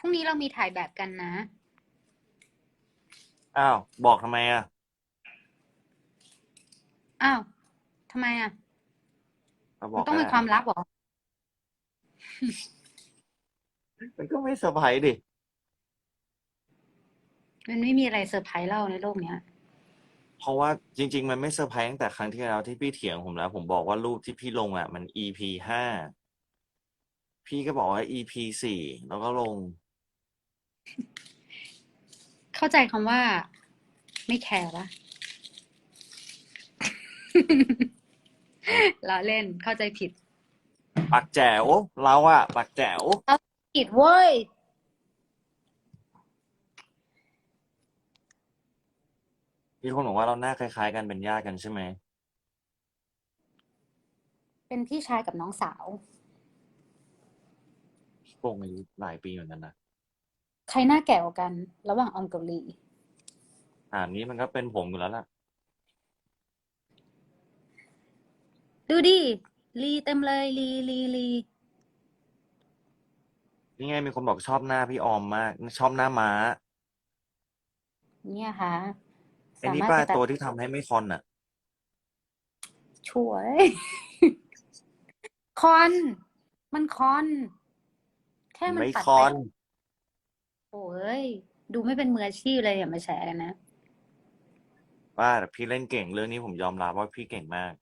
พรุ่งนี้เรามีถ่ายแบบกันนะ อ้าว บอกทำไมอะ อ้าวทำไมอะเราบมัอนกต้องเป็นได้ความลับเหรอ มันก็ไม่เซอร์ไพรส์ดิ มันไม่มีอะไรเซอร์ไพรส์เราในโลกเนี้ย เพราะว่าจริง ๆ มันไม่เซอร์ไพรส์ตั้งแต่ครั้งที่แล้วที่พี่เถียงผมแล้ว ผมบอกว่ารูปที่พี่ลงอะ มัน EP ห้า พี่ก็บอกว่า EP สี่แล้วก็ลง เข้าใจคำว่า ไม่แคร์ปะเราเล่นเข้าใจผิดปักแจ๋วเราอะปักแจ๋วผิดเว้ย มีคนบอกว่าเราหน้าคล้ายๆ กันเป็นญาติกันใช่ไหมเป็นพี่ชายกับน้องสาวโป่งอายุหลายปีเหมือนกันนะ ใครหน้าแก่กว่ากัน ระหว่างออมกับลี อ่านนี้มันก็เป็นผมอยู่แล้วล่ะ ดูดิลีเต็มเลยลีลีลีนี่ไงมีคนบอกชอบหน้าพี่ออมมาก ชอบหน้าม้าเนี่ยค่ะไอ้นี่สามารถป้าไปตัดตัวที่ทำให้ไม่คอนอะ ช่วย คอน มันคอน แค่มันไม่ตัดคอน ไป โอ้ย ดูไม่เป็นมืออาชีพเลยอย่ามาแชร์กันนะ ว่าแต่พี่เล่นเก่งเรื่องนี้ผมยอมรับว่าพี่เก่งมาก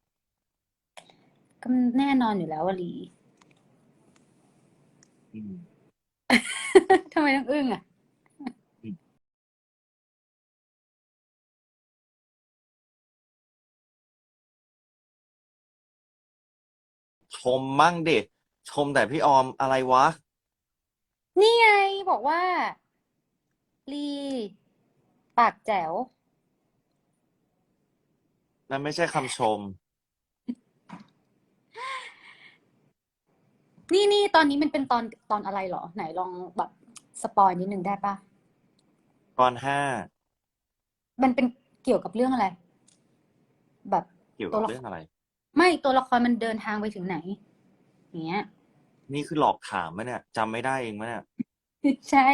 ก็แน่นอนอยู่แล้วว่าลีอืม ทำไมต้องอึ้งอะ ชมมั่งเด็ชมแต่พี่ออมอะไรวะ นี่ไงบอกว่า ลี ปากแจ๋ว นั่นไม่ใช่คำชม นี่นี่ตอนนี้มันเป็นตอนตอนอะไรเหรอ ไหนลองแบบสปอยนิดนึงได้ปะตอนห้ามันเป็นเกี่ยวกับเรื่องอะไร แบบ เกี่ยวตักับวละเรื่องอะไร ไม่ตัวละครมันเดินทางไปถึงไหนอย่างเงี้ย นี่คือหลอกถามมะเนี่ยจำไม่ได้เองมะเนี่ย ใช่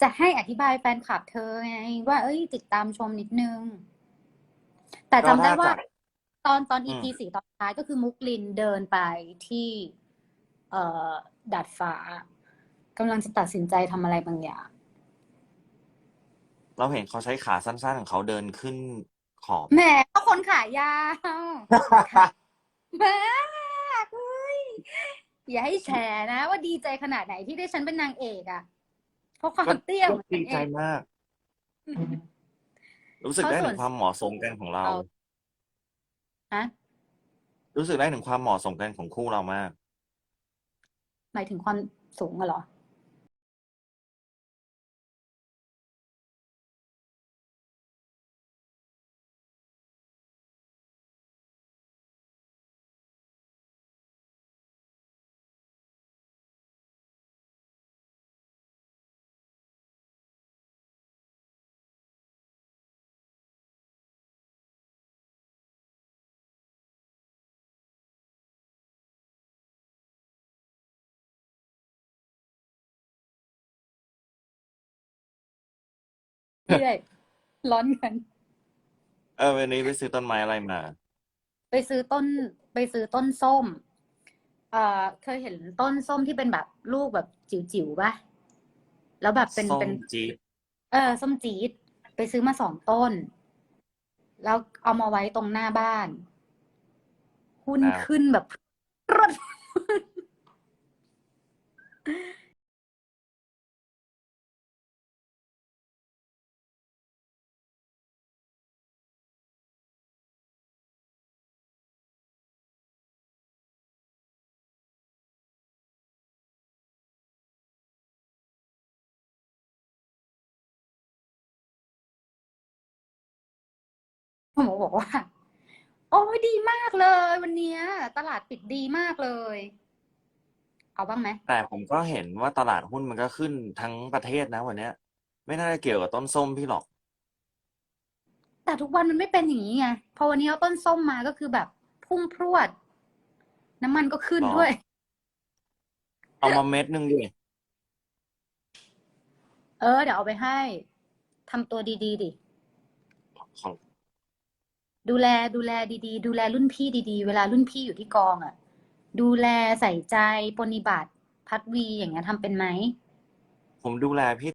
จะให้อธิบายแฟนคลับเธอไง ว่า เอ้ย ติดตามชมนิดนึง แต่จำได้ว่าก็ถ้าจากตอนตอน อื EP ม สี่ตอนท้ายก็คือมุกลินเดินไปที่ เอ่อดาดฟ้ากำลังจะตัดสินใจทำอะไรบางอย่าง เราเห็นเขาใช้ขาสั้นๆของเขาเดินขึ้นขอบ แหมก็คนขายาวแหมเฮ้ย อย่าให้แชร์นะ ว่าดีใจขนาดไหนที่ได้ฉันเป็นนางเอกอะเพราะความก็เตี้ยก็ของดีฉันเอใจง มาก รู้สึกเขาได้ส่ถึวนงความเหมาะสมกันของเราเรา ฮะ รู้สึกได้ถึงความเหมาะสมกันของคู่เรามาก หมายถึงความสูงอะเหรอ รื่อยร้อนเงิน เออวันนี้ไปซื้อต้นไม้อะไรมา ไปซื้อต้น ไปซื้อต้นส้ม เอ่อ เคยเห็นต้นส้มที่เป็นแบบลูกแบบจิ๋วๆป่ะ แล้วแบบเป็นส้มเป็น จี๊ดเออส้มจี๊ดไปซื้อมาสองต้น แล้วเอามาไว้ตรงหน้าบ้าน หุ้นอ้าวขึ้นแบบรด หมอบอกว่า โอ้ยดีมากเลย วันเนี้ยตลาดปิดดีมากเลย เอาบ้างไหมแต่ผมก็เห็นว่าตลาดหุ้นมันก็ขึ้นทั้งประเทศนะวันเนี้ย ไม่น่าจะเกี่ยวกับต้นส้มพี่หรอก แต่ทุกวันมันไม่เป็นอย่างนี้ไงพอวันนี้เอาต้นส้มมาก็คือแบบพุ่งพรวด น้ำมันก็ขึ้นหรอ ด้วย เอามาเม็ดหนึ่งดิเออ เดี๋ยวเอาไปให้ทำตัวดีๆดิ ของ ดูแลดูแลดีๆ ดูแลรุ่นพี่ดีๆ เวลารุ่นพี่อยู่ที่กองอะ ดูแลใส่ใจปฏิบัติ พัดวีอย่างเงี้ยทำเป็นไหม ผมดูแลพี่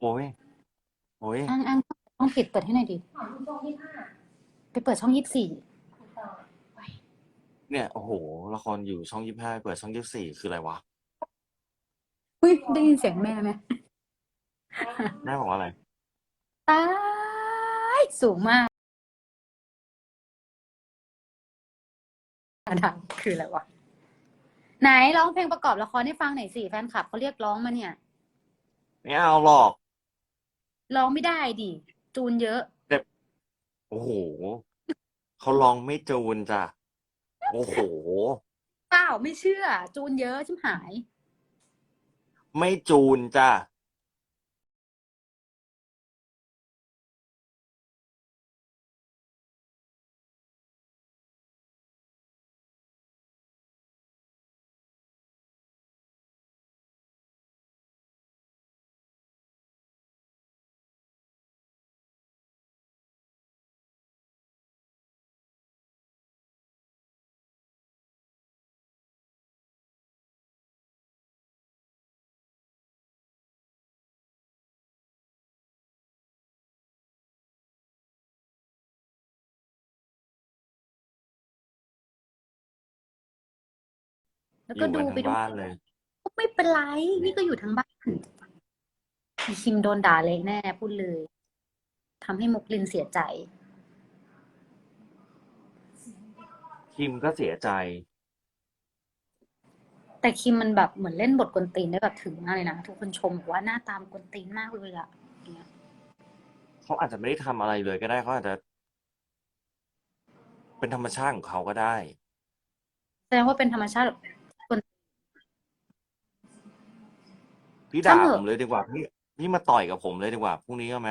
โอ้ยโอ้ยอ้างอ้างต้องปิดเปิดให้หน่อยดิไปเปิดช่องยี่สิบสี่เนี่ยโอ้โหละครอยู่ช่องยี่ห้าเปิดช่องยี่สี่คืออะไรวะอุ้ยได้ยินเสียงแม่ไหมแม่บอกว่าอะไรตายสูงมากดังคืออะไรวะไหนร้องเพลงประกอบละครให้ฟังหน่อยสิแฟนคลับเขาเรียกร้องมาเนี่ย ไม่เอาหรอก ร้องไม่ได้ดิ จูนเยอะ โอ้โหเขาลองไม่จูนจ้ะโอ้โห เปล่าไม่เชื่อ จูนเยอะชิมหาย ไม่จูนจ้ะ แล้วอก็ยู่ดูกันไปทั้งดูบ้านเลยไม่เป็นไร นี่ก็อยู่ทั้งบ้านอีคิมโดนด่าเละแน่พูดเลยทำให้มุกลินเสียใจ คิมก็เสียใจ แต่คิมมันแบบเหมือนเล่นบทกวนตีนได้แบบถึงมากเลยนะทุกคนชมบอกว่าหน้าตามกวนตีนมากเลยอะอย่างเงี้ยเขาอาจจะไม่ได้ทำอะไรเลยก็ได้เขาอาจจะ เป็นธรรมชาติของเขาก็ได้ แสดงว่าเป็นธรรมชาติ พี่ด่าช่างเถอะผมเลยดีกว่าพี่พี่มาต่อยกับผมเลยดีกว่าพรุ่งนี้ก็ไหม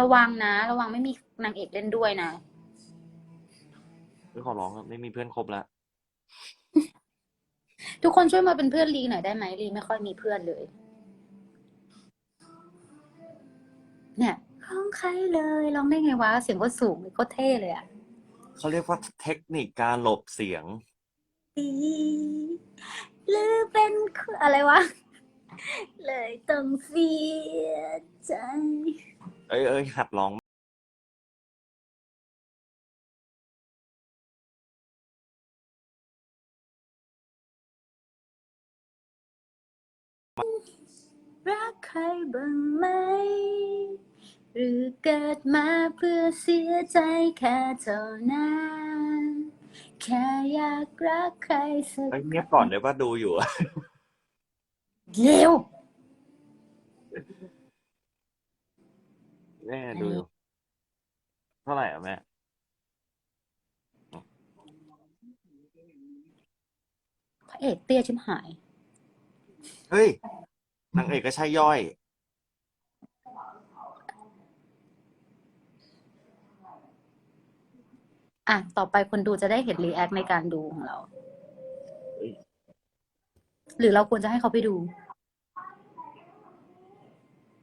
ระวังนะ ระวังไม่มีนางเอกเล่นด้วยนะ พี่ขอร้องครับไม่มีเพื่อนคบแล้วทุกคนช่วยมาเป็นเพื่อนลีหน่อยได้ไหมลีไม่ค่อยมีเพื่อนเลย เนี่ยร้องใครเลยร้องได้ไงวะเสียงก็สูงเลยก็เท่เลยอะเขาเรียกว่าเทคนิคการหลบเสียง ดีหรือเป็นอะไรวะ เลยต้องเสียใจ เอ้ยเอ้ยหัดร้องรักใครบ้างไหม หรือเกิดมาเพื่อเสียใจแค่เท่านั้น แค่อยากรักใครสักเอ้ยเงียบก่อนเดี๋ยวว่าดูอยู่ เร็ว แม่ดูอยู่เท่าไหร่อะแม่ พระเอกเตี้ยชิมหาย เฮ้ยนางเอกก็ใช่ย่อย อะ ต่อไปคนดูจะได้เห็นรีแอคในการดูของเราเฮ้ยหรือเราควรจะให้เขาไปดู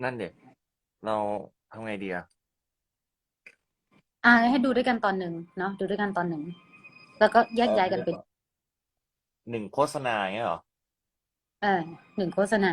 นั่นเด็กเราทำไงดีอะอะให้ดูด้วยกันตอนหนึ่งเนาะดูด้วยกันตอนหนึ่ง แล้วก็แยกย้ายกันไปหนึ่งโฆษณาอย่างเงี้ยเหรอ เออหนึ่งโฆษณา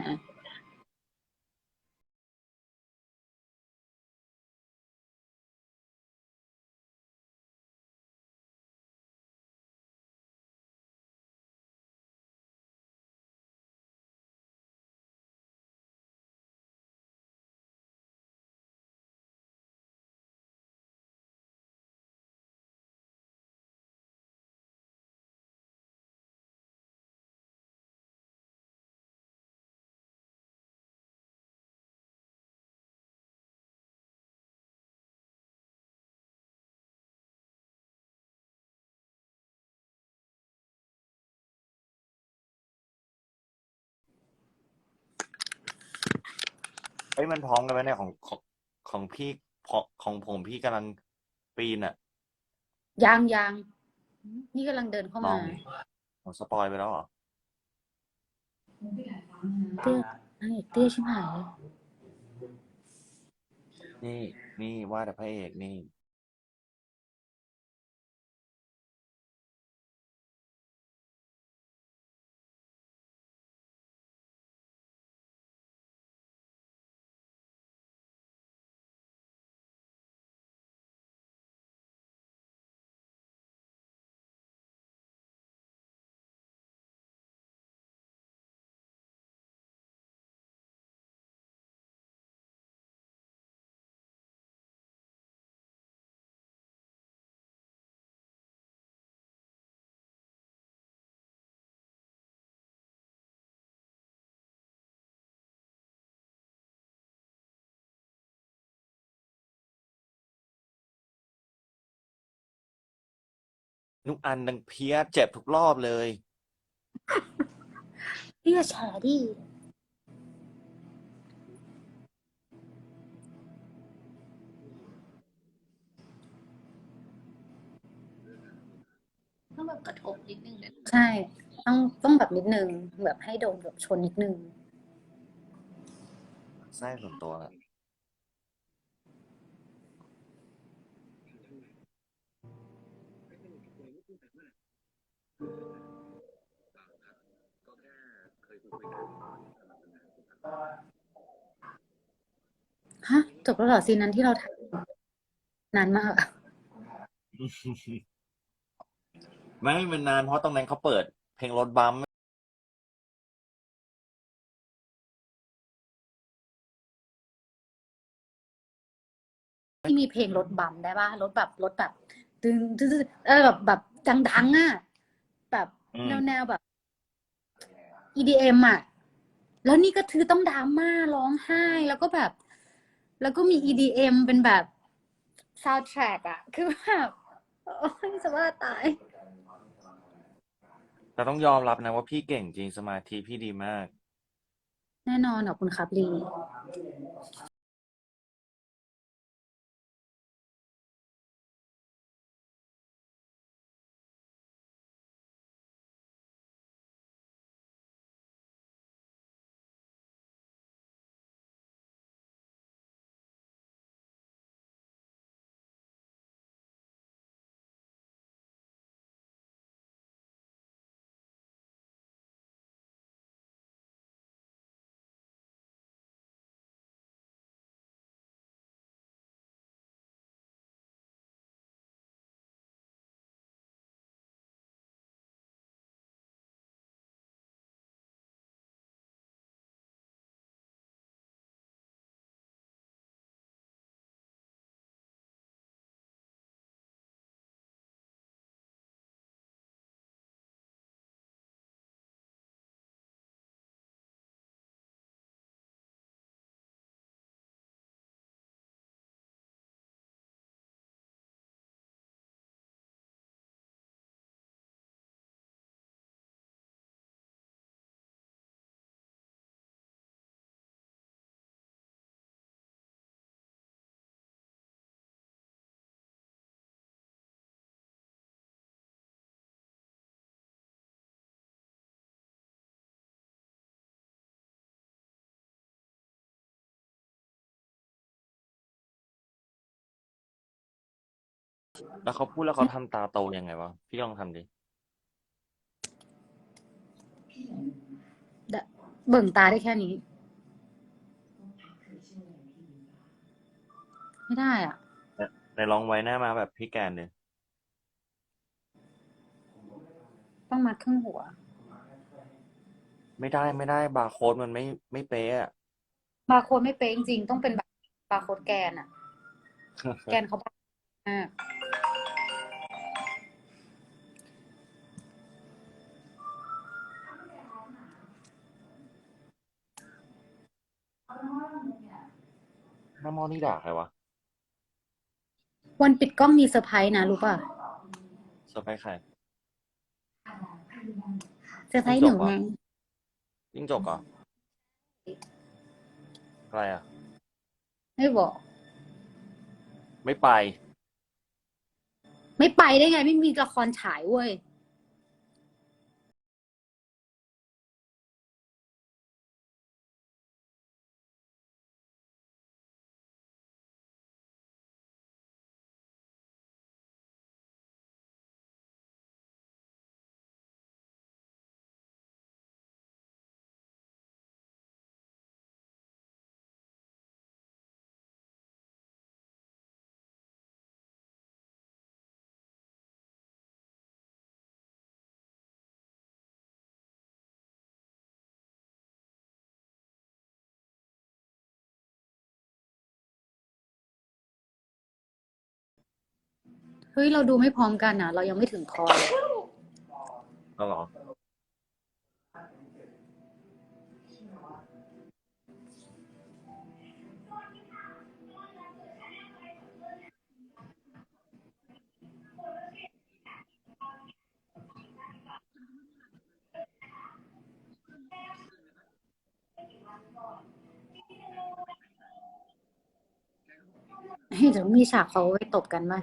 เอ้ยมันพร้อมกันไหมเนี่ยของของของพี่ของของผมพี่กำลังปีนอะยังยังนี่กำลังเดินเข้าลมาองผมสปอยไปแล้วเหรอเตี้ยนางเอกเตี้ยชิบหายเลยนี่นี่ว่าแต่พระเอกนี่ นุกอันดังเพี้ยเจ็บทุกรอบเลยเตี้ยแฉดิต้องแบบกระทบนิดนึงเลยใช่ ต้องต้องแบบนิดนึงแบบให้โดนแบบชนนิดนึงไส้ส่วนตัวอะ ฮะจบแล้วเหรอซีนนั้นที่เราถ่ายนานมากอะไม่เป็นนานเพราะตรงนั้นเขาเปิด เพลงรถบัมป์ที่มีเพลงรถบัมป์ได้ป่ะรถแบบรถแบบ ตึงตึงตึงเออแบบแบบดังๆอะ แบบอืมแนวแนวแบบ EDM อะ แล้วนี่ก็คือต้องดราม่าร้องไห้ แล้วก็แบบ แล้วก็มี EDM เป็นแบบซาวด์แทร็กอะ คือแบบโอ้ยจะว่าตาย แต่ต้องยอมรับนะว่าพี่เก่งจริงสมาธิพี่ดีมาก แน่นอนขอบคุณครับลี แล้วเขาพูดแล้วเขาทำตาโตยังไงวะ พี่ลองทำดิ เบิ่งตาได้แค่นี้ ไม่ได้อะ ในลองไว้หน้ามาแบบพี่แกนเลยต้องมัดครึ่งหัว ไม่ได้ไม่ได้บาร์โค้ดมันไม่ไม่เป๊ะอะ บาร์โค้ดไม่เป๊ะจริงๆ ต้องเป็นแบบบาร์โค้ดแกนอะ แกนเขาบ้ามาก น้ามอนี่ด่าใครวะวันปิดกล้องมีเซอร์ไพรส์นะรู้ป่ะเซอร์ไพรส์ใครเซอร์ไพรส์หนูไงยิ่งจกเหรออะไรอะ ไม่บอก ไม่ไป ไม่ไปได้ไง ไม่มีละครฉายเว้ย เฮ้ย เราดูไม่พร้อมกันอะเรายังไม่ถึงคอเลยเอาเหรอเฮ้ยเดี๋ยวมีฉากเขาไปตบกันมา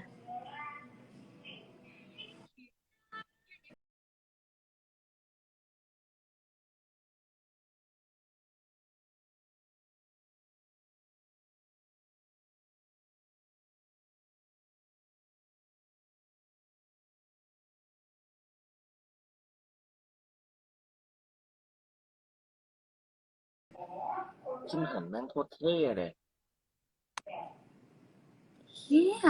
คิมหันแม่งโคตรเท่เลยเฮีย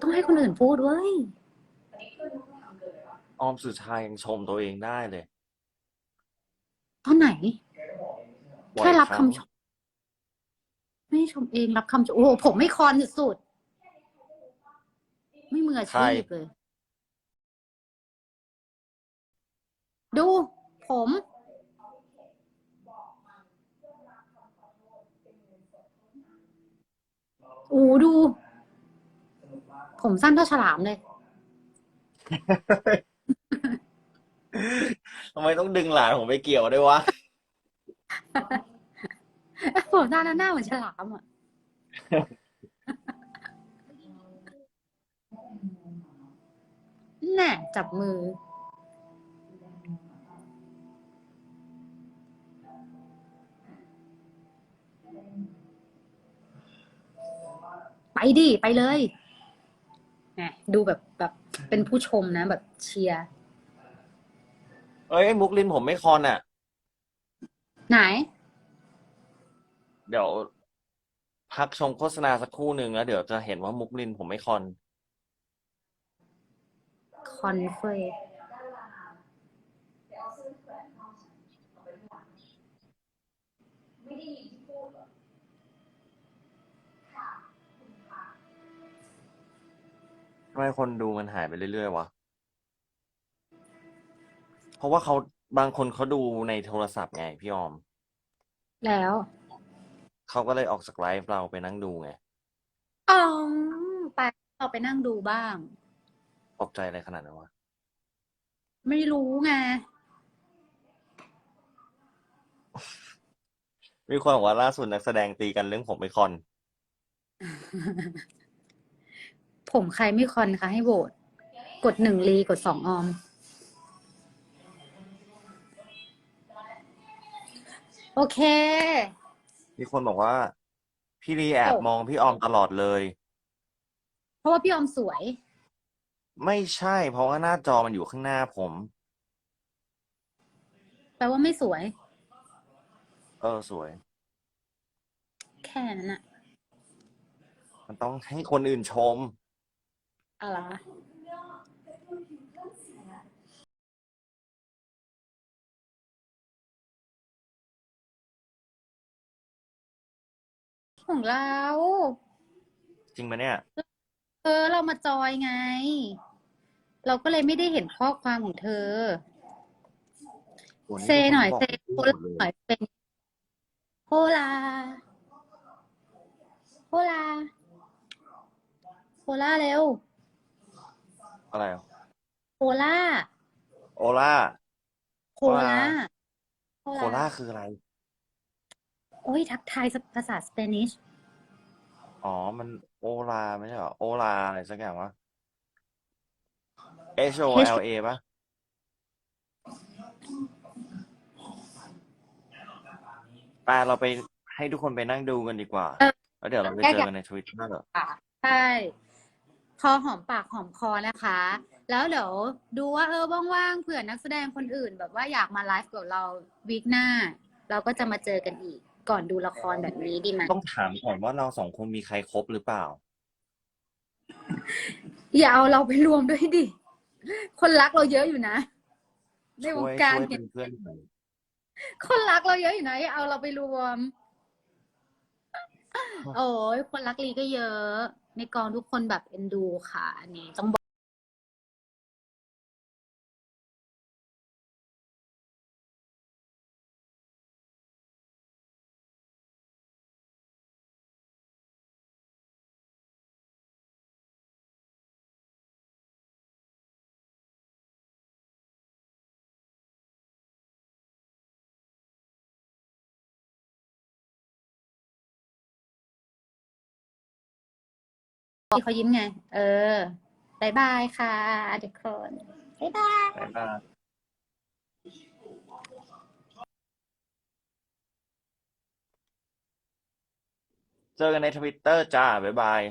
ต้องให้คนอื่นพูดเว้ยออมสุชายังชมตัวเองได้เลยตอนไหน บ่อยแค่รับครั้งคำชม ไม่ชมเองรับคำชม โอ้โหผมไม่คอนสุดๆไม่มืออาชีพเลย ดู ผม โอ้ดู ผมสั้นเท่าฉลามเลย ทำไมต้องดึงหลานผมไปเกี่ยวด้วยวะ ผมหน้าหน้าเหมือนฉลามอะแน่จับมือ ดิไปเลยแหมดูแบบแบบเป็นผู้ชมนะแบบเชียร์เอ้ยมุกลินผมไม่คอนอะ ไหน เดี๋ยว พักชมโฆษณาสักครู่หนึ่งแล้วเดี๋ยวจะเห็นว่ามุกลินผมไม่คอน คอนเฟย ทำไมคนดูมันหายไปเรื่อยๆวะ เพราะว่าเขาบางคนเขาดูในโทรศัพท์ไงพี่ออม แล้ว เขาก็เลยออกจากไลฟ์เราไปนั่งดูไงอ๋อไปเราไปนั่งดูบ้าง ตกใจอะไรขนาดนั้นวะ ไม่รู้ไง มีคนบอกว่าล่าสุดนักแสดงตีกันเรื่องผมไม่คอน ผมใครไม่คอนคะให้โหวตกดหนึ่งลีกดสองออม โอเค มีคนบอกว่า พี่ลีแอบมองพี่ออมตลอดเลย เพราะว่าพี่ออมสวย ไม่ใช่ เพราะว่าหน้าจอมันอยู่ข้างหน้าผม แปลว่าไม่สวย เออสวย แค่นั้นอะมันต้องให้คนอื่นชม อะไรวะของเรา จริงไหมเนี่ย เออ เรามาจอยไง เราก็เลยไม่ได้เห็นข้อความของเธอ เซหน่อย เซโคลาหน่อยเป็นโคลาโคลาโคลาเร็ว อะไรอะโคลาโอล่า โคลาโคล่าคืออะไร โอ้ยทักทายภาษาสเปนิชอ๋อ มันโอลาไม่ใช่เหรอ โอลาอะไรสักอย่างวะ H O L A ปะไปเราไปให้ทุกคนไปนั่งดูกันดีกว่าเออแล้วเดี๋ยวเราไปแยกเจอย้ายกันในทวิตเตอร์ค่ะใช่ พอหอมปากหอมคอนะคะ แล้วเดี๋ยวดูว่าเออว่างๆเผื่อนักแสดงคนอื่น แบบว่าอยากมาไลฟ์กับเราวีคหน้า เราก็จะมาเจอกันอีก ก่อนดูละครแบบนี้ดีไหมต้องถามก่อนว่าเราสองคนมีใครครบหรือเปล่า อย่าเอาเราไปรวมด้วยดิ คนรักเราเยอะอยู่นะในวช่วงยการช่วยเนี่เป็ยนเพื่อนหน่อยคนรักเราเยอะอยู่นะอย่าเอาเราไปรวม โอ้ยคนรักลีก็เยอะ ในกองทุกคนแบบเอ็นดูค่ะ อันนี้ต้อง ที่เขายิ้มไง เออบายบายค่ะทุกคนบายบาย บ๊ายบายเจอกันในทวิตเตอร์จ้า บ๊ายบาย